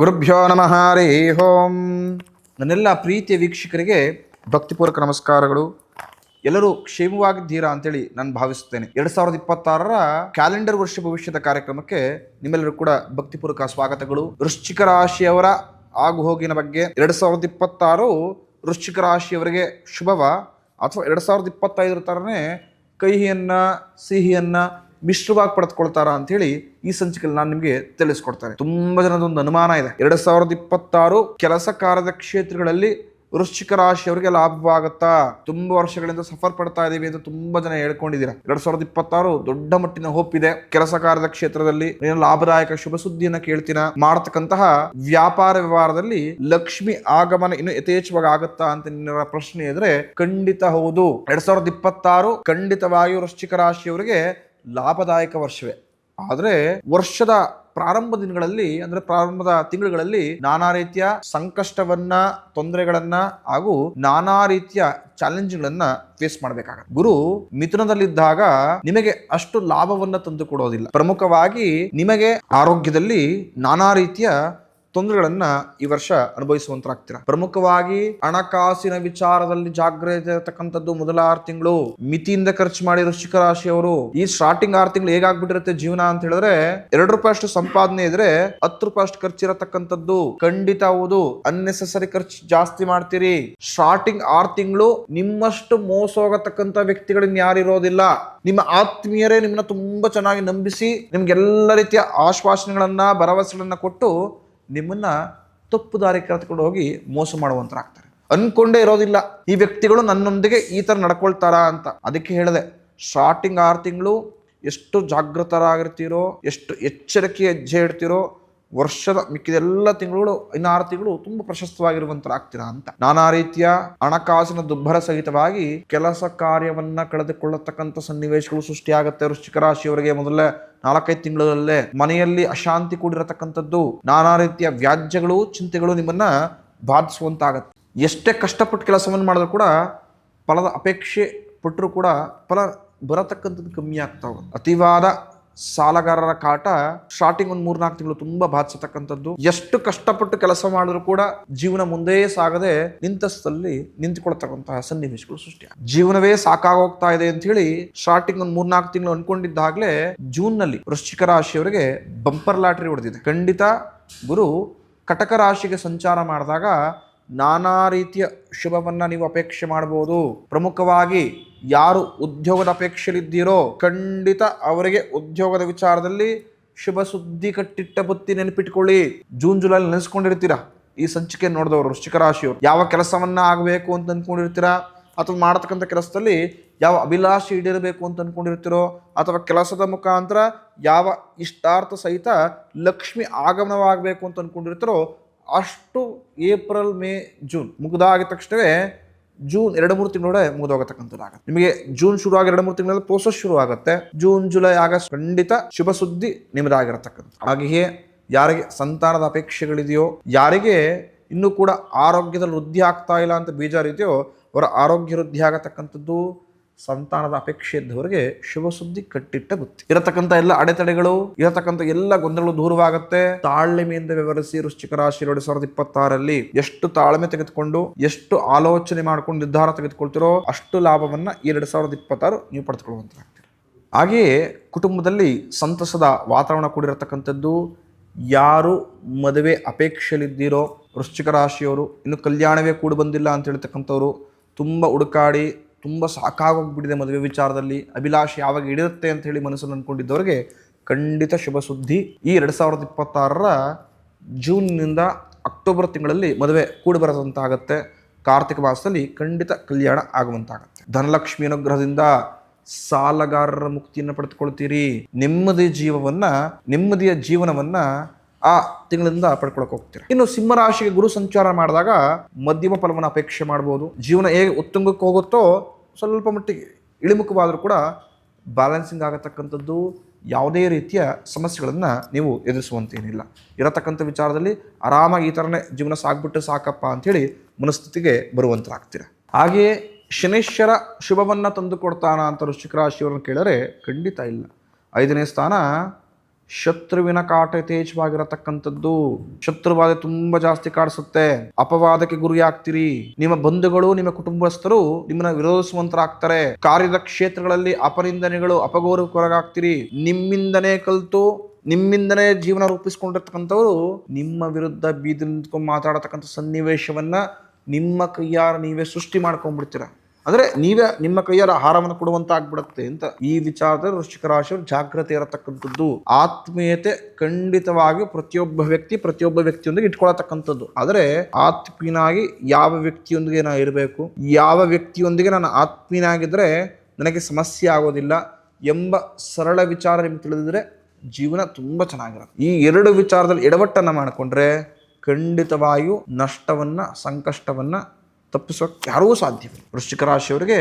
ಗುರುಭ್ಯೋ ನಮಃ, ಹರಿ ಓಂ. ನನ್ನೆಲ್ಲ ಪ್ರೀತಿಯ ವೀಕ್ಷಕರಿಗೆ ಭಕ್ತಿಪೂರ್ವಕ ನಮಸ್ಕಾರಗಳು. ಎಲ್ಲರೂ ಕ್ಷೇಮವಾಗಿದ್ದೀರಾ ಅಂತೇಳಿ ನಾನು ಭಾವಿಸುತ್ತೇನೆ. ಎರಡ್ ಸಾವಿರದ ಇಪ್ಪತ್ತಾರರ ಕ್ಯಾಲೆಂಡರ್ ವರ್ಷ ಭವಿಷ್ಯದ ಕಾರ್ಯಕ್ರಮಕ್ಕೆ ನಿಮ್ಮೆಲ್ಲರೂ ಕೂಡ ಭಕ್ತಿಪೂರ್ವಕ ಸ್ವಾಗತಗಳು. ವೃಶ್ಚಿಕ ರಾಶಿಯವರ ಆಗು ಹೋಗಿನ ಬಗ್ಗೆ ಎರಡ್ ಸಾವಿರದ ಇಪ್ಪತ್ತಾರು ವೃಶ್ಚಿಕ ರಾಶಿಯವರಿಗೆ ಶುಭವ? ಅಥವಾ ಎರಡ್ ಸಾವಿರದ ಇಪ್ಪತ್ತೈದರ ಥರನೇ ಕಹಿಯನ್ನ, ಸಿಹಿಯನ್ನ ಮಿಶ್ರವಾಗಿ ಪಡೆದುಕೊಳ್ತಾರಾ ಅಂತ ಹೇಳಿ ಈ ಸಂಚಿಕೆಯಲ್ಲಿ ನಾನು ನಿಮಗೆ ತಿಳಿಸ್ಕೊಡ್ತೇನೆ. ತುಂಬ ಜನದೊಂದು ಅನುಮಾನ ಇದೆ. ಎರಡು ಸಾವಿರದ ಇಪ್ಪತ್ತಾರು ಕೆಲಸ ಕಾರ್ಯದ ಕ್ಷೇತ್ರಗಳಲ್ಲಿ ವೃಶ್ಚಿಕ ರಾಶಿಯವರಿಗೆ ಲಾಭವಾಗುತ್ತಾ? ತುಂಬಾ ವರ್ಷಗಳಿಂದ ಸಫರ್ ಪಡ್ತಾ ಇದ್ದೀವಿ ಅಂತ ತುಂಬಾ ಜನ ಹೇಳ್ಕೊಂಡಿದ್ದೀರಾ. ಎರಡ್ ಸಾವಿರದ ಇಪ್ಪತ್ತಾರು ದೊಡ್ಡ ಮಟ್ಟಿನ ಹೋಪ್ ಇದೆ. ಕೆಲಸ ಕಾರ್ಯದ ಕ್ಷೇತ್ರದಲ್ಲಿ ಏನು ಲಾಭದಾಯಕ ಶುಭ ಸುದ್ದಿಯನ್ನ ಕೇಳ್ತೀನ ಮಾಡತಕ್ಕಂತಹ ವ್ಯಾಪಾರ ವ್ಯವಹಾರದಲ್ಲಿ ಲಕ್ಷ್ಮಿ ಆಗಮನ ಇನ್ನು ಯಥೇಚ್ಛವಾಗಿ ಆಗುತ್ತಾ ಅಂತ ನಿನ್ನ ಪ್ರಶ್ನೆ ಇದ್ರೆ ಖಂಡಿತ ಹೌದು. ಎರಡ್ ಸಾವಿರದ ಇಪ್ಪತ್ತಾರು ಖಂಡಿತವಾಗಿ ವೃಶ್ಚಿಕ ರಾಶಿಯವರಿಗೆ ಲಾಭದಾಯಕ ವರ್ಷವೇ. ಆದರೆ ವರ್ಷದ ಪ್ರಾರಂಭ ದಿನಗಳಲ್ಲಿ, ಅಂದ್ರೆ ಪ್ರಾರಂಭದ ತಿಂಗಳುಗಳಲ್ಲಿ ನಾನಾ ರೀತಿಯ ಸಂಕಷ್ಟವನ್ನ, ತೊಂದರೆಗಳನ್ನ ಹಾಗೂ ನಾನಾ ರೀತಿಯ ಚಾಲೆಂಜ್ಗಳನ್ನ ಫೇಸ್ ಮಾಡಬೇಕಾಗುತ್ತೆ. ಗುರು ಮಿಥುನದಲ್ಲಿದ್ದಾಗ ನಿಮಗೆ ಅಷ್ಟು ಲಾಭವನ್ನ ತಂದು ಕೊಡೋದಿಲ್ಲ. ಪ್ರಮುಖವಾಗಿ ನಿಮಗೆ ಆರೋಗ್ಯದಲ್ಲಿ ನಾನಾ ರೀತಿಯ ತೊಂದರೆಗಳನ್ನ ಈ ವರ್ಷ ಅನುಭವಿಸುವಂತರಾಗ್ತೀರಾ? ಪ್ರಮುಖವಾಗಿ ಹಣಕಾಸಿನ ವಿಚಾರದಲ್ಲಿ ಜಾಗ್ರತೆ ಇರತಕ್ಕಂಥದ್ದು ಮೊದಲ ಆರು ತಿಂಗಳು. ಮಿತಿಯಿಂದ ಖರ್ಚು ಮಾಡಿ ವೃಶ್ಚಿಕ ರಾಶಿಯವರು ಈ ಸ್ಟಾರ್ಟಿಂಗ್ ಆರು ತಿಂಗಳು ಹೇಗಾಗ್ಬಿಟ್ಟಿರುತ್ತೆ ಜೀವನ ಅಂತ ಹೇಳಿದ್ರೆ ಎರಡು ರೂಪಾಯಿ ಅಷ್ಟು ಸಂಪಾದನೆ ಇದ್ರೆ ಹತ್ತು ರೂಪಾಯಿ ಅಷ್ಟು ಖರ್ಚಿರತಕ್ಕಂಥದ್ದು ಖಂಡಿತ ಹೌದು. ಅನ್ನೆಸೆಸರಿ ಖರ್ಚು ಜಾಸ್ತಿ ಮಾಡ್ತೀರಿ. ಸ್ಟಾರ್ಟಿಂಗ್ ಆರು ತಿಂಗಳು ನಿಮ್ಮಷ್ಟು ಮೋಸ ಹೋಗತಕ್ಕಂಥ ವ್ಯಕ್ತಿಗಳು ಯಾರಿರೋದಿಲ್ಲ ನಿಮ್ಮ ಆತ್ಮೀಯರೇ ನಿಮ್ಮನ್ನ ತುಂಬಾ ಚೆನ್ನಾಗಿ ನಂಬಿಸಿ ನಿಮ್ಗೆಲ್ಲ ರೀತಿಯ ಆಶ್ವಾಸನೆಗಳನ್ನ, ಭರವಸೆಗಳನ್ನ ಕೊಟ್ಟು ನಿಮ್ಮನ್ನ ತಪ್ಪು ದಾರಿ ಕರೆದುಕೊಂಡು ಹೋಗಿ ಮೋಸ ಮಾಡುವಂತರಾಗ್ತಾರೆ. ಅಂದ್ಕೊಂಡೇ ಇರೋದಿಲ್ಲ. ಈ ವ್ಯಕ್ತಿಗಳು ನನ್ನೊಂದಿಗೆ ಈ ಥರ ನಡ್ಕೊಳ್ತಾರಾ ಅಂತ. ಅದಕ್ಕೆ ಹೇಳಿದೆ ಸ್ಟಾರ್ಟಿಂಗ್ ಆರು ತಿಂಗಳು ಎಷ್ಟು ಜಾಗೃತರಾಗಿರ್ತೀರೋ ಎಷ್ಟು ಎಚ್ಚರಿಕೆ ಹೆಜ್ಜೆ ಇಡ್ತೀರೋ ವರ್ಷದ ಮಿಕ್ಕಿದೆಲ್ಲ ತಿಂಗಳು, ಇನ್ನು ಆರು ತಿಂಗಳು ತುಂಬಾ ಪ್ರಶಸ್ತವಾಗಿರುವಂತರಾಗ್ತೀರಾ ಅಂತ. ನಾನಾ ರೀತಿಯ ಹಣಕಾಸಿನ ದುಬ್ಬರ ಸಹಿತವಾಗಿ ಕೆಲಸ ಕಾರ್ಯವನ್ನ ಕಳೆದುಕೊಳ್ಳತಕ್ಕಂಥ ಸನ್ನಿವೇಶಗಳು ಸೃಷ್ಟಿಯಾಗುತ್ತೆ. ವೃಶ್ಚಿಕ ರಾಶಿಯವರಿಗೆ ಮೊದಲೇ ನಾಲ್ಕೈದು ತಿಂಗಳಲ್ಲೇ ಮನೆಯಲ್ಲಿ ಅಶಾಂತಿ ಕೂಡಿರತಕ್ಕಂಥದ್ದು, ನಾನಾ ರೀತಿಯ ವ್ಯಾಜ್ಯಗಳು, ಚಿಂತೆಗಳು ನಿಮ್ಮನ್ನ ಬಾಧಿಸುವಂತಾಗತ್ತೆ. ಎಷ್ಟೇ ಕಷ್ಟಪಟ್ಟು ಕೆಲಸವನ್ನು ಮಾಡಿದ್ರು ಕೂಡ ಫಲದ ಅಪೇಕ್ಷೆ ಪಟ್ಟರು ಕೂಡ ಫಲ ಬರತಕ್ಕಂಥದ್ದು ಕಮ್ಮಿ ಆಗ್ತಾ ಹೋಗುತ್ತೆ. ಅತಿವಾದ ಸಾಲಗಾರರ ಕಾಟ ಸ್ಟಾರ್ಟಿಂಗ್ ಒಂದು ಮೂರ್ನಾಲ್ಕು ತಿಂಗಳು ತುಂಬಾ ಬಾಧಿಸತಕ್ಕಂಥದ್ದು. ಎಷ್ಟು ಕಷ್ಟಪಟ್ಟು ಕೆಲಸ ಮಾಡಿದ್ರು ಕೂಡ ಜೀವನ ಮುಂದೆ ಸಾಗದೆ ನಿಂತಸ್ಥಲ್ಲಿ ನಿಂತುಕೊಳ್ತಕ್ಕಂತಹ ಸನ್ನಿವೇಶಗಳು ಸೃಷ್ಟಿ ಜೀವನವೇ ಸಾಕಾಗೋಗ್ತಾ ಇದೆ ಅಂತ ಹೇಳಿ ಸ್ಟಾರ್ಟಿಂಗ್ ಒಂದು ಮೂರ್ನಾಲ್ಕು ತಿಂಗಳು ಅನ್ಕೊಂಡಿದ್ದಾಗಲೇ ಜೂನ್ನಲ್ಲಿ ವೃಶ್ಚಿಕ ರಾಶಿಯವರಿಗೆ ಬಂಪರ್ ಲಾಟ್ರಿ ಹೊಡೆದಿದೆ. ಖಂಡಿತ ಗುರು, ಕಟಕ ರಾಶಿಗೆ ಸಂಚಾರ ಮಾಡಿದಾಗ ನಾನಾ ರೀತಿಯ ಶುಭವನ್ನು ನೀವು ಅಪೇಕ್ಷೆ ಮಾಡಬಹುದು. ಪ್ರಮುಖವಾಗಿ ಯಾರು ಉದ್ಯೋಗದ ಅಪೇಕ್ಷೆಯಲ್ಲಿದ್ದೀರೋ ಖಂಡಿತ ಅವರಿಗೆ ಉದ್ಯೋಗದ ವಿಚಾರದಲ್ಲಿ ಶುಭ ಸುದ್ದಿ ಕಟ್ಟಿಟ್ಟ ಬುತ್ತಿ ನೆನಪಿಟ್ಕೊಳ್ಳಿ. ಜೂನ್ ಜುಲೈ ನೆನೆಸ್ಕೊಂಡಿರ್ತೀರಾ? ಈ ಸಂಚಿಕೆ ನೋಡಿದವರು ವೃಶ್ಚಿಕ ರಾಶಿಯವರು. ಯಾವ ಕೆಲಸವನ್ನ ಆಗಬೇಕು ಅಂತ ಅಂದ್ಕೊಂಡಿರ್ತೀರಾ ಅಥವಾ ಮಾಡತಕ್ಕಂಥ ಕೆಲಸದಲ್ಲಿ ಯಾವ ಅಭಿಲಾಷೆ ಈಡೇರಬೇಕು ಅಂತ ಅಂದ್ಕೊಂಡಿರ್ತೀರೋ ಅಥವಾ ಕೆಲಸದ ಮುಖಾಂತರ ಯಾವ ಇಷ್ಟಾರ್ಥ ಸಹಿತ ಲಕ್ಷ್ಮಿ ಆಗಮನವಾಗಬೇಕು ಅಂತ ಅನ್ಕೊಂಡಿರ್ತೀರೋ ಅಷ್ಟು ಏಪ್ರಿಲ್, ಮೇ, ಜೂನ್ ಮುಗಿದಾಗಿದ ತಕ್ಷಣವೇ ಜೂನ್ ಎರಡು ಮೂರು ತಿಂಗಳೊಳಗೆ ಮುಗಿದೋಗತಕ್ಕಂಥದ್ದಾಗುತ್ತೆ. ನಿಮಗೆ ಜೂನ್ ಶುರು ಆಗಿ ಎರಡು ಮೂರು ತಿಂಗಳಲ್ಲಿ ಪ್ರೋಸೆಸ್ ಶುರು ಆಗುತ್ತೆ. ಜೂನ್, ಜುಲೈ, ಆಗಸ್ಟ್ ಖಂಡಿತ ಶುಭ ಸುದ್ದಿ ನಿಮ್ಮದಾಗಿರತಕ್ಕಂಥ ಹಾಗೆಯೇ ಯಾರಿಗೆ ಸಂತಾನದ ಅಪೇಕ್ಷೆಗಳಿದೆಯೋ, ಯಾರಿಗೆ ಇನ್ನೂ ಕೂಡ ಆರೋಗ್ಯದಲ್ಲಿ ವೃದ್ಧಿ ಆಗ್ತಾ ಇಲ್ಲ ಅಂತ ಬೀಜಾರಿದೆಯೋ, ಅವರ ಆರೋಗ್ಯ ವೃದ್ಧಿ ಆಗತಕ್ಕಂಥದ್ದು ಸಂತಾನದ ಅಪೇಕ್ಷೆ ಇದ್ದವರಿಗೆ ಶುಭ ಸುದ್ದಿ ಕಟ್ಟಿಟ್ಟ ಬುತ್ತಿ. ಇರತಕ್ಕಂಥ ಎಲ್ಲ ಅಡೆತಡೆಗಳು, ಇರತಕ್ಕಂಥ ಎಲ್ಲ ಗೊಂದಲಗಳು ದೂರವಾಗುತ್ತೆ. ತಾಳ್ಮೆಯಿಂದ ವ್ಯವಹರಿಸಿ ವೃಶ್ಚಿಕ ರಾಶಿ ಎರಡು ಸಾವಿರದ ಇಪ್ಪತ್ತಾರಲ್ಲಿ ಎಷ್ಟು ತಾಳ್ಮೆ ತೆಗೆದುಕೊಂಡು, ಎಷ್ಟು ಆಲೋಚನೆ ಮಾಡ್ಕೊಂಡು ನಿರ್ಧಾರ ತೆಗೆದುಕೊಳ್ತಿರೋ ಅಷ್ಟು ಲಾಭವನ್ನ ಎರಡ್ ಸಾವಿರದ ಇಪ್ಪತ್ತಾರು ನೀವು ಪಡೆದುಕೊಳ್ಳುವಂತಾಗ್ತೀರಿ ಹಾಗೆಯೇ ಕುಟುಂಬದಲ್ಲಿ ಸಂತಸದ ವಾತಾವರಣ ಕೂಡಿರತಕ್ಕಂಥದ್ದು ಯಾರು ಮದುವೆ ಅಪೇಕ್ಷೆಯಲ್ಲಿದ್ದೀರೋ ವೃಶ್ಚಿಕ ರಾಶಿಯವರು, ಇನ್ನು ಕಲ್ಯಾಣವೇ ಕೂಡಿ ಬಂದಿಲ್ಲ ಅಂತ ಹೇಳ್ತಕ್ಕಂಥವ್ರು, ತುಂಬ ಹುಡುಕಾಡಿ ತುಂಬ ಸಾಕಾಗೋಗ್ಬಿಟ್ಟಿದೆ ಮದುವೆ ವಿಚಾರದಲ್ಲಿ. ಅಭಿಲಾಷೆ ಯಾವಾಗ ಇಡಿರುತ್ತೆ ಅಂತ ಹೇಳಿ ಮನಸ್ಸಲ್ಲಿ ಅಂದ್ಕೊಂಡಿದ್ದವ್ರಿಗೆ ಖಂಡಿತ ಶುಭ ಸುದ್ದಿ. ಈ ಎರಡು ಸಾವಿರದ ಇಪ್ಪತ್ತಾರರ ಜೂನ್ನಿಂದ ಅಕ್ಟೋಬರ್ ತಿಂಗಳಲ್ಲಿ ಮದುವೆ ಕೂಡಿ ಬರೋದಂತಾಗತ್ತೆ. ಕಾರ್ತಿಕ ಮಾಸದಲ್ಲಿ ಖಂಡಿತ ಕಲ್ಯಾಣ ಆಗುವಂತಾಗತ್ತೆ. ಧನಲಕ್ಷ್ಮಿ ಅನುಗ್ರಹದಿಂದ ಸಾಲಗಾರರ ಮುಕ್ತಿಯನ್ನು ಪಡೆದುಕೊಳ್ತೀರಿ. ನೆಮ್ಮದಿ ಜೀವವನ್ನ, ನೆಮ್ಮದಿಯ ಜೀವನವನ್ನ ಆ ತಿಂಗಳಿಂದ ಪಡ್ಕೊಳಕ್ಕೆ ಹೋಗ್ತೀರಾ. ಇನ್ನು ಸಿಂಹರಾಶಿಗೆ ಗುರು ಸಂಚಾರ ಮಾಡಿದಾಗ ಮಧ್ಯಮ ಫಲವನ್ನು ಅಪೇಕ್ಷೆ ಮಾಡ್ಬೋದು. ಜೀವನ ಹೇಗೆ ಉತ್ತುಂಗಕ್ಕೆ ಹೋಗುತ್ತೋ ಸ್ವಲ್ಪ ಮಟ್ಟಿಗೆ ಇಳಿಮುಖವಾದರೂ ಕೂಡ ಬ್ಯಾಲೆನ್ಸಿಂಗ್ ಆಗತಕ್ಕಂಥದ್ದು ಯಾವುದೇ ರೀತಿಯ ಸಮಸ್ಯೆಗಳನ್ನು ನೀವು ಎದುರಿಸುವಂತೇನಿಲ್ಲ. ಇರತಕ್ಕಂಥ ವಿಚಾರದಲ್ಲಿ ಆರಾಮಾಗಿ ಈ ಥರನೇ ಜೀವನ ಸಾಕ್ಬಿಟ್ಟು ಸಾಕಪ್ಪ ಅಂಥೇಳಿ ಮನಸ್ಥಿತಿಗೆ ಬರುವಂತರಾಗ್ತೀರ ಹಾಗೆಯೇ ಶನೇಶ್ವರ ಶುಭವನ್ನು ತಂದುಕೊಡ್ತಾನ ಅಂತ ವೃಶ್ಚಿಕ ರಾಶಿಯವರನ್ನು ಕೇಳಿದರೆ ಖಂಡಿತ ಇಲ್ಲ. ಐದನೇ ಸ್ಥಾನ ಶತ್ರುವಿನ ಕಾಟ ಯಥೇಚ್ಛವಾಗಿರತಕ್ಕಂಥದ್ದು. ಶತ್ರುವಾದ ತುಂಬಾ ಜಾಸ್ತಿ ಕಾಡಿಸುತ್ತೆ. ಅಪವಾದಕ್ಕೆ ಗುರಿಯಾಗ್ತೀರಿ. ನಿಮ್ಮ ಬಂಧುಗಳು, ನಿಮ್ಮ ಕುಟುಂಬಸ್ಥರು ನಿಮ್ಮನ್ನ ವಿರೋಧಿಸುವಂತರಾಗ್ತಾರೆ. ಕಾರ್ಯದ ಕ್ಷೇತ್ರಗಳಲ್ಲಿ ಅಪನಿಂದನೆಗಳು ಅಪಗೌರವಕ್ಕೊಳಗಾಗ್ತೀರಿ ನಿಮ್ಮಿಂದನೇ ಕಲಿತು, ನಿಮ್ಮಿಂದನೇ ಜೀವನ ರೂಪಿಸ್ಕೊಂಡಿರ್ತಕ್ಕಂಥವ್ರು ನಿಮ್ಮ ವಿರುದ್ಧ ಬೀದಿ ನಿಂತ್ಕೊಂಡು ಮಾತಾಡತಕ್ಕಂಥ ಸನ್ನಿವೇಶವನ್ನ ನಿಮ್ಮ ಕೈಯಾರ ನೀವೇ ಸೃಷ್ಟಿ ಮಾಡ್ಕೊಂಡ್ಬಿಡ್ತೀರ. ಅಂದ್ರೆ ನೀವೇ ನಿಮ್ಮ ಕೈಯಲ್ಲಿ ಆಹಾರವನ್ನು ಕೊಡುವಂತ ಆಗ್ಬಿಡುತ್ತೆ ಅಂತ ಈ ವಿಚಾರದಲ್ಲಿ ವೃಶ್ಚಿಕ ರಾಶಿಯವರು ಜಾಗ್ರತೆ ಇರತಕ್ಕಂಥದ್ದು. ಆತ್ಮೀಯತೆ ಖಂಡಿತವಾಗಿ ಪ್ರತಿಯೊಬ್ಬ ವ್ಯಕ್ತಿ ಪ್ರತಿಯೊಬ್ಬ ವ್ಯಕ್ತಿಯೊಂದಿಗೆ ಇಟ್ಕೊಳತಕ್ಕಂಥದ್ದು. ಆದರೆ ಆತ್ಮೀನಾಗಿ ಯಾವ ವ್ಯಕ್ತಿಯೊಂದಿಗೆ ನಾನು ಇರಬೇಕು? ಯಾವ ವ್ಯಕ್ತಿಯೊಂದಿಗೆ ನಾನು ಆತ್ಮೀನಾಗಿದ್ದರೆ ನನಗೆ ಸಮಸ್ಯೆ ಆಗೋದಿಲ್ಲ ಎಂಬ ಸರಳ ವಿಚಾರ ನಿಮ್ಗೆ ತಿಳಿದಿದ್ರೆ ಜೀವನ ತುಂಬ ಚೆನ್ನಾಗಿರುತ್ತೆ. ಈ ಎರಡು ವಿಚಾರದಲ್ಲಿ ಎಡವಟ್ಟನ್ನು ಮಾಡಿಕೊಂಡ್ರೆ ಖಂಡಿತವಾಗಿಯೂ ನಷ್ಟವನ್ನು, ಸಂಕಷ್ಟವನ್ನ ತಪ್ಪಿಸೋಕೆ ಯಾರೂ ಸಾಧ್ಯವಿಲ್ಲ ವೃಶ್ಚಿಕ ರಾಶಿಯವರಿಗೆ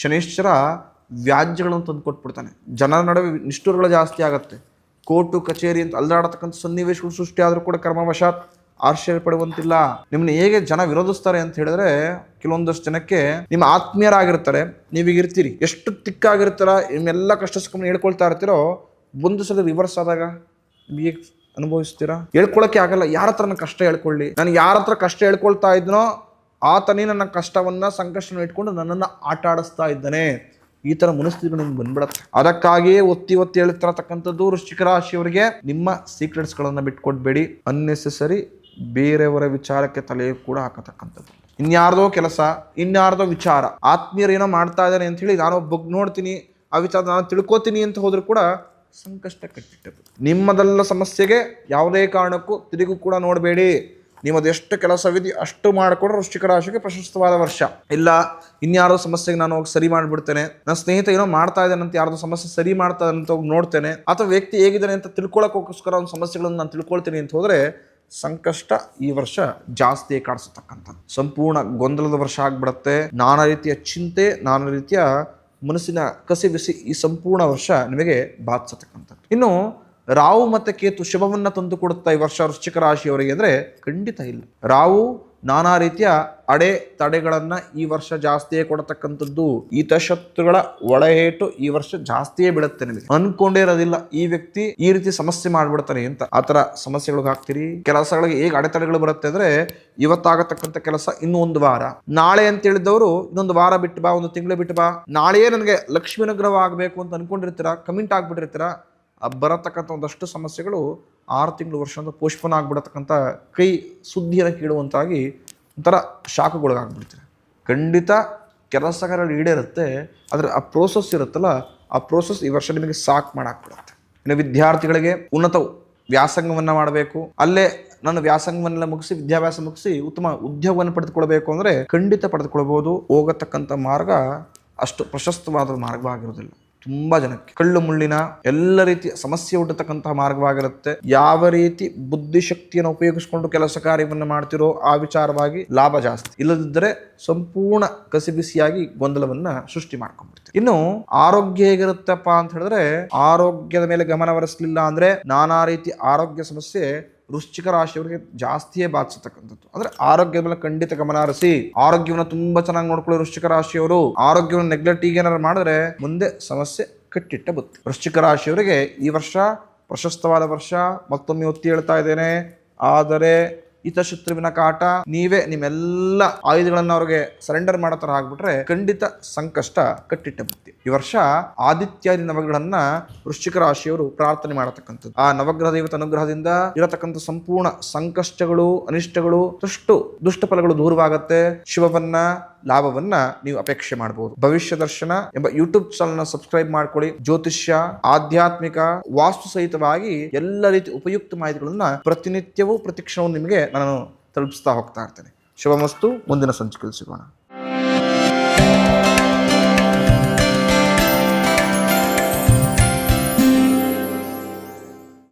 ಶನೇಶ್ವರ ವ್ಯಾಜ್ಯಗಳನ್ನು ತಂದು ಕೊಟ್ಬಿಡ್ತಾನೆ. ಜನರ ನಡುವೆ ನಿಷ್ಠುರಗಳು ಜಾಸ್ತಿ ಆಗುತ್ತೆ. ಕೋರ್ಟು, ಕಚೇರಿ ಅಂತ ಅಲ್ದಾಡತಕ್ಕಂಥ ಸನ್ನಿವೇಶಗಳು ಸೃಷ್ಟಿ ಆದರೂ ಕೂಡ ಕ್ರಮವಶಾತ್ ಆಶ್ಚರ್ಯ ಪಡುವಂತಿಲ್ಲ ನಿಮ್ಮನ್ನ ಹೇಗೆ ಜನ ವಿರೋಧಿಸ್ತಾರೆ ಅಂತ ಹೇಳಿದ್ರೆ ಕೆಲವೊಂದಷ್ಟು ಜನಕ್ಕೆ ನಿಮ್ಮ ಆತ್ಮೀಯರಾಗಿರ್ತಾರೆ. ನೀವೀಗ ಇರ್ತೀರಿ. ಎಷ್ಟು ತಿಕ್ಕಾಗಿರ್ತಾರ, ನಿಮ್ಮೆಲ್ಲ ಕಷ್ಟ ಸುಖವನ್ನು ಹೇಳ್ಕೊಳ್ತಾ ಇರ್ತೀರೋ, ಒಂದು ಸಲ ರಿವರ್ಸ್ ಆದಾಗ ನಿಮಗೆ ಅನುಭವಿಸ್ತೀರಾ? ಹೇಳ್ಕೊಳಕ್ಕೆ ಆಗಲ್ಲ. ಯಾರ ಹತ್ರ ನನ್ನ ಕಷ್ಟ ಹೇಳ್ಕೊಳ್ಳಿ. ನಾನು ಯಾರ ಹತ್ರ ಕಷ್ಟ ಹೇಳ್ಕೊಳ್ತಾ ಇದ್ನೋ ಆತನೇ ನನ್ನ ಕಷ್ಟವನ್ನು ಸಂಕಷ್ಟನ ಇಟ್ಕೊಂಡು ನನ್ನನ್ನು ಆಟ ಆಡಿಸ್ತಾ ಇದ್ದಾನೆ. ಈ ಥರ ಮನಸ್ಥಿತಿಗಳು ನಿಮ್ಗೆ ಬಂದ್ಬಿಡತ್ತೆ. ಅದಕ್ಕಾಗಿಯೇ ಒತ್ತಿ ಒತ್ತಿ ಹೇಳ್ತಿರತಕ್ಕಂಥದ್ದು ವೃಶ್ಚಿಕ ರಾಶಿಯವರಿಗೆ ನಿಮ್ಮ ಸೀಕ್ರೆಟ್ಸ್ಗಳನ್ನು ಬಿಟ್ಕೊಡ್ಬೇಡಿ. ಅನ್ನೆಸೆಸರಿ ಬೇರೆಯವರ ವಿಚಾರಕ್ಕೆ ತಲೆ ಕೂಡ ಹಾಕತಕ್ಕಂಥದ್ದು. ಇನ್ಯಾರ್ದೋ ಕೆಲಸ, ಇನ್ಯಾರ್ದೋ ವಿಚಾರ, ಆತ್ಮೀಯರು ಏನೋ ಮಾಡ್ತಾ ಇದ್ದಾರೆ ಅಂತ ಹೇಳಿ ನಾನು ಬಗ್ ನೋಡ್ತೀನಿ, ಆ ವಿಚಾರ ನಾನು ತಿಳ್ಕೊತೀನಿ ಅಂತ ಹೋದ್ರೂ ಕೂಡ ಸಂಕಷ್ಟ ಕಟ್ಟಿಟ್ಟದ್ದು ನಿಮ್ಮದೆಲ್ಲ ಸಮಸ್ಯೆಗೆ ಯಾವುದೇ ಕಾರಣಕ್ಕೂ ತಿರುಗು ಕೂಡ ನೋಡಬೇಡಿ. ನಿಮ್ಮದು ಎಷ್ಟು ಕೆಲಸವಿದೆ ಅಷ್ಟು ಮಾಡಿಕೊಂಡ್ರೆ ವೃಶ್ಚಿಕ ರಾಶಿಗೆ ಪ್ರಶಸ್ತವಾದ ವರ್ಷ. ಇಲ್ಲ ಇನ್ಯಾರೋ ಸಮಸ್ಯೆಗೆ ನಾನು ಹೋಗಿ ಸರಿ ಮಾಡಿಬಿಡ್ತೇನೆ. ನನ್ನ ಸ್ನೇಹಿತ ಏನೋ ಮಾಡ್ತಾ ಇದ್ದಾನೆ ಅಂತ ಯಾರ್ದೋ ಸಮಸ್ಯೆ ಸರಿ ಮಾಡ್ತಾ ಅಂತ ಹೋಗಿ ನೋಡ್ತೇನೆ. ಅಥವಾ ವ್ಯಕ್ತಿ ಹೇಗಿದ್ದಾನೆ ಅಂತ ತಿಳ್ಕೊಳ್ಳೋಕ್ಕೋಸ್ಕರ ಒಂದು ಸಮಸ್ಯೆಗಳನ್ನು ನಾನು ತಿಳ್ಕೊಳ್ತೀನಿ ಅಂತ ಹೋದ್ರೆ ಸಂಕಷ್ಟ ಈ ವರ್ಷ ಜಾಸ್ತಿ ಕಾಣಿಸತಕ್ಕಂಥದ್ದು. ಸಂಪೂರ್ಣ ಗೊಂದಲದ ವರ್ಷ ಆಗ್ಬಿಡತ್ತೆ. ನಾನಾ ರೀತಿಯ ಚಿಂತೆ, ನಾನಾ ರೀತಿಯ ಮನಸ್ಸಿನ ಕಸಿಬಿಸಿ ಈ ಸಂಪೂರ್ಣ ವರ್ಷ ನಿಮಗೆ ಬಾಧಿಸತಕ್ಕಂಥದ್ದು. ಇನ್ನು ರಾವು ಮತ್ತು ಕೇತು ಶುಭವನ್ನು ತಂದು ಕೊಡುತ್ತಾ ಈ ವರ್ಷ ವೃಶ್ಚಿಕ ರಾಶಿಯವರಿಗೆ ಅಂದ್ರೆ ಖಂಡಿತ ಇಲ್ಲ. ರಾವು ನಾನಾ ರೀತಿಯ ಅಡೆ ತಡೆಗಳನ್ನು ಈ ವರ್ಷ ಜಾಸ್ತಿಯೇ ಕೊಡತಕ್ಕಂಥದ್ದು. ಈತ ಶತ್ರುಗಳ ಒಳಹೇಟು ಈ ವರ್ಷ ಜಾಸ್ತಿಯೇ ಬಿಡುತ್ತೆ ನಿಮಗೆ. ಅನ್ಕೊಂಡಿರೋದಿಲ್ಲ ಈ ವ್ಯಕ್ತಿ ಈ ರೀತಿ ಸಮಸ್ಯೆ ಮಾಡಿಬಿಡ್ತಾನೆ ಅಂತ. ಆತರ ಸಮಸ್ಯೆಗಳಿಗೆ ಹಾಕ್ತೀರಿ. ಕೆಲಸಗಳಿಗೆ ಹೇಗೆ ಅಡೆತಡೆಗಳು ಬರುತ್ತೆ ಅಂದ್ರೆ ಇವತ್ತಾಗತಕ್ಕಂಥ ಕೆಲಸ ಇನ್ನೂ ಒಂದು ವಾರ. ನಾಳೆ ಅಂತ ಹೇಳಿದವರು ಇನ್ನೊಂದು ವಾರ ಬಿಟ್ಟು ಬಾ, ಒಂದು ತಿಂಗಳು ಬಿಟ್ಟು ಬಾ. ನಾಳೆಯೇ ನನಗೆ ಲಕ್ಷ್ಮೀ ಅನುಗ್ರಹ ಆಗಬೇಕು ಅಂತ ಅನ್ಕೊಂಡಿರ್ತೀರಾ? ಕಮಿಂಟ್ ಆಗ್ಬಿಟ್ಟಿರ್ತೀರಾ ಆ ಬರತಕ್ಕಂಥ ಒಂದಷ್ಟು ಸಮಸ್ಯೆಗಳು ಆರು ತಿಂಗಳು ವರ್ಷದಿಂದ ಪೋಷ್ಪನ ಆಗಿಬಿಡತಕ್ಕಂಥ ಕೈ ಸುದ್ದಿಯನ್ನು ಕೀಳುವಂತಾಗಿ ಒಂಥರ ಶಾಖಗೊಳಗಾಗ್ಬಿಡ್ತೀರಿ ಖಂಡಿತ ಕೆಲಸಗಾರರು ಈಡೇರುತ್ತೆ, ಆದರೆ ಆ ಪ್ರೋಸೆಸ್ ಇರುತ್ತಲ್ಲ, ಆ ಪ್ರೋಸೆಸ್ ಈ ವರ್ಷ ನಿಮಗೆ ಸಾಕು ಮಾಡಾಕ್ಬಿಡುತ್ತೆ. ಇನ್ನು ವಿದ್ಯಾರ್ಥಿಗಳಿಗೆ ಉನ್ನತ ವ್ಯಾಸಂಗವನ್ನು ಮಾಡಬೇಕು, ಅಲ್ಲೇ ನಾನು ವ್ಯಾಸಂಗವನ್ನೆಲ್ಲ ಮುಗಿಸಿ, ವಿದ್ಯಾಭ್ಯಾಸ ಮುಗಿಸಿ ಉತ್ತಮ ಉದ್ಯೋಗವನ್ನು ಪಡೆದುಕೊಳ್ಬೇಕು ಅಂದರೆ ಖಂಡಿತ ಪಡೆದುಕೊಳ್ಬೋದು. ಹೋಗತಕ್ಕಂಥ ಮಾರ್ಗ ಅಷ್ಟು ಪ್ರಶಸ್ತವಾದ ಮಾರ್ಗವಾಗಿರೋದಿಲ್ಲ ತುಂಬಾ ಜನಕ್ಕೆ. ಕಳ್ಳು ಮುಳ್ಳಿನ ಎಲ್ಲ ರೀತಿಯ ಸಮಸ್ಯೆ ಹುಟ್ಟತಕ್ಕಂತಹ ಮಾರ್ಗವಾಗಿರುತ್ತೆ. ಯಾವ ರೀತಿ ಬುದ್ಧಿಶಕ್ತಿಯನ್ನು ಉಪಯೋಗಿಸಿಕೊಂಡು ಕೆಲಸ ಕಾರ್ಯವನ್ನು ಮಾಡ್ತಿರೋ ಆ ವಿಚಾರವಾಗಿ ಲಾಭ ಜಾಸ್ತಿ. ಇಲ್ಲದಿದ್ದರೆ ಸಂಪೂರ್ಣ ಕಸಿಬಿಸಿಯಾಗಿ ಗೊಂದಲವನ್ನ ಸೃಷ್ಟಿ ಮಾಡ್ಕೊಂಡ್ಬಿಡ್ತೀವಿ. ಇನ್ನು ಆರೋಗ್ಯ ಹೇಗಿರುತ್ತಪ್ಪ ಅಂತ ಹೇಳಿದ್ರೆ ಆರೋಗ್ಯದ ಮೇಲೆ ಗಮನ ಅಂದ್ರೆ ನಾನಾ ರೀತಿ ಆರೋಗ್ಯ ಸಮಸ್ಯೆ ವೃಶ್ಚಿಕ ರಾಶಿಯವರಿಗೆ ಜಾಸ್ತಿಯೇ ಬಾಧಿಸತಕ್ಕಂಥದ್ದು. ಅಂದ್ರೆ ಆರೋಗ್ಯದ ಮೇಲೆ ಖಂಡಿತ ಗಮನ ಹರಿಸಿ, ಆರೋಗ್ಯವನ್ನು ತುಂಬಾ ಚೆನ್ನಾಗಿ ನೋಡ್ಕೊಳ್ಳಿ ವೃಶ್ಚಿಕ ರಾಶಿಯವರು, ಆರೋಗ್ಯವನ್ನು ನೆಗ್ಲೆಕ್ಟ್ ಈಗ ಏನಾದ್ರು ಮಾಡಿದ್ರೆ ಮುಂದೆ ಸಮಸ್ಯೆ ಕಟ್ಟಿಟ್ಟ ಬುತ್ತಿ. ವೃಶ್ಚಿಕ ರಾಶಿಯವರಿಗೆ ಈ ವರ್ಷ ಪ್ರಶಸ್ತವಾದ ವರ್ಷ, ಮತ್ತೊಮ್ಮೆ ಒತ್ತಿ ಹೇಳ್ತಾ ಇದ್ದೇನೆ. ಆದರೆ ಹಿತಶತ್ರುವಿನ ಕಾಟ ನೀವೇ ನಿಮ್ಮೆಲ್ಲ ಆಯುಧಗಳನ್ನ ಅವ್ರಿಗೆ ಸರೆಂಡರ್ ಮಾಡೋ ತರ ಆಗ್ಬಿಟ್ರೆ ಖಂಡಿತ ಸಂಕಷ್ಟ ಕಟ್ಟಿಟ್ಟ ಬುತ್ತಿ ಈ ವರ್ಷ ಆದಿತ್ಯಾದಿ ನವಗಳನ್ನ ವೃಶ್ಚಿಕ ರಾಶಿಯವರು ಪ್ರಾರ್ಥನೆ ಮಾಡತಕ್ಕಂಥದ್ದು. ಆ ನವಗ್ರಹ ದೇವತ ಅನುಗ್ರಹದಿಂದ ಇರತಕ್ಕಂಥ ಸಂಪೂರ್ಣ ಸಂಕಷ್ಟಗಳು, ಅನಿಷ್ಟಗಳು ಅಷ್ಟು ದುಷ್ಟ ಫಲಗಳು ದೂರವಾಗತ್ತೆ. ಶುಭವನ್ನ ಲಾಭವನ್ನ ನೀವು ಅಪೇಕ್ಷೆ ಮಾಡಬಹುದು ಭವಿಷ್ಯ ದರ್ಶನ ಎಂಬ ಯೂಟ್ಯೂಬ್ ಚಾನಲ್ ಸಬ್ಸ್ಕ್ರೈಬ್ ಮಾಡ್ಕೊಳ್ಳಿ. ಜ್ಯೋತಿಷ್ಯ, ಆಧ್ಯಾತ್ಮಿಕ ವಾಸ್ತು ಸಹಿತವಾಗಿ ಎಲ್ಲ ರೀತಿ ಉಪಯುಕ್ತ ಮಾಹಿತಿಗಳನ್ನ ಪ್ರತಿನಿತ್ಯವೂ ಪ್ರತಿಕ್ಷಣವೂ ನಿಮಗೆ ನಾನು ತಲುಪಿಸ್ತಾ ಹೋಗ್ತಾ ಇರ್ತೇನೆ. ಶುಭಮಸ್ತು. ಮುಂದಿನ ಸಂಚಿಕೆಯಲ್ಲಿ ಸಿಗೋಣ.